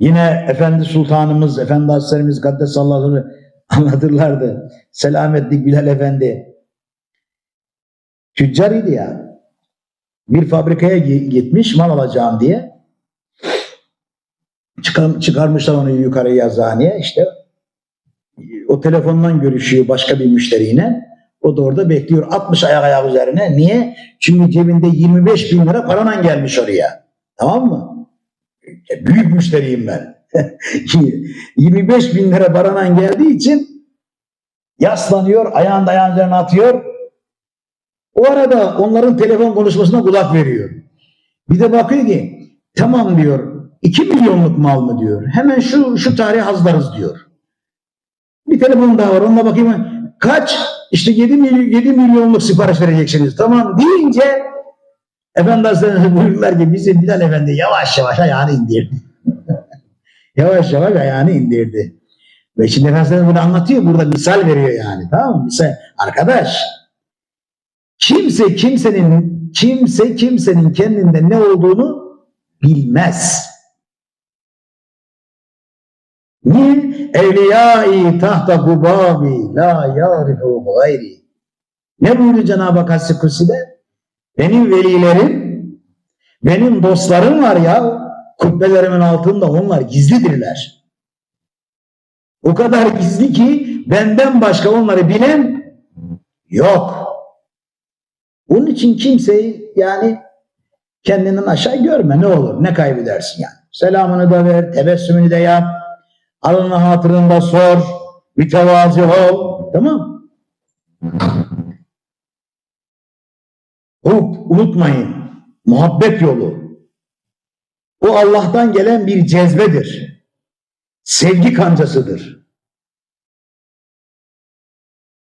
Yine Efendi Sultanımız, Efendi Hazretlerimiz Kaddesallahu anlatırlardı. Selametlik Bilal Efendi. Tüccar idi ya. Bir fabrikaya gi- gitmiş mal alacağım diye. Çıkar, çıkarmışlar onu yukarı yazıhaneye. İşte o telefondan görüşüyor başka bir müşteriyle. O da orada bekliyor. 60 ayak ayak üzerine. Niye? Çünkü cebinde 25 bin lira parayla gelmiş oraya. Tamam mı? E, Büyük müşteriyim ben. 25 bin lira parayla geldiği için yaslanıyor, ayağını da ayağının üzerine atıyor. O arada onların telefon konuşmasına kulak veriyor. Bir de bakıyor ki tamam diyor 2 milyonluk mal mı diyor. Hemen şu şu tarihe hazırlarız diyor. Bir telefon daha var onunla bakayım. Kaç? İşte 7, milyon, 7 milyonluk sipariş vereceksiniz. Tamam deyince Efendi Hazretleri ki bizim Bilal Efendi yavaş yavaş ayağını indirdi. yavaş yavaş ayağını indirdi. Ve şimdi Efendi Hazretleri bunu anlatıyor. Burada misal veriyor yani. Tamam mı? Misal. Arkadaş kimse kimsenin kimse kimsenin kendinde ne olduğunu bilmez. Min evliyai tahta kubabi la yarifu gayri. Ne buyurdu Cenab-ı Hak Hassi Kutsi'de? Benim velilerim, benim dostlarım var ya, kubbelerimin altında onlar gizlidirler. O kadar gizli ki benden başka onları bilen yok. Onun için kimseyi yani kendinden aşağı görme ne olur ne kaybedersin yani. Selamını da ver, tebessümünü de yap. Alını hatırını da sor. Mütevazi ol. Tamam Hub, unutmayın. Muhabbet yolu. O Allah'tan gelen bir cezbedir. Sevgi kancasıdır.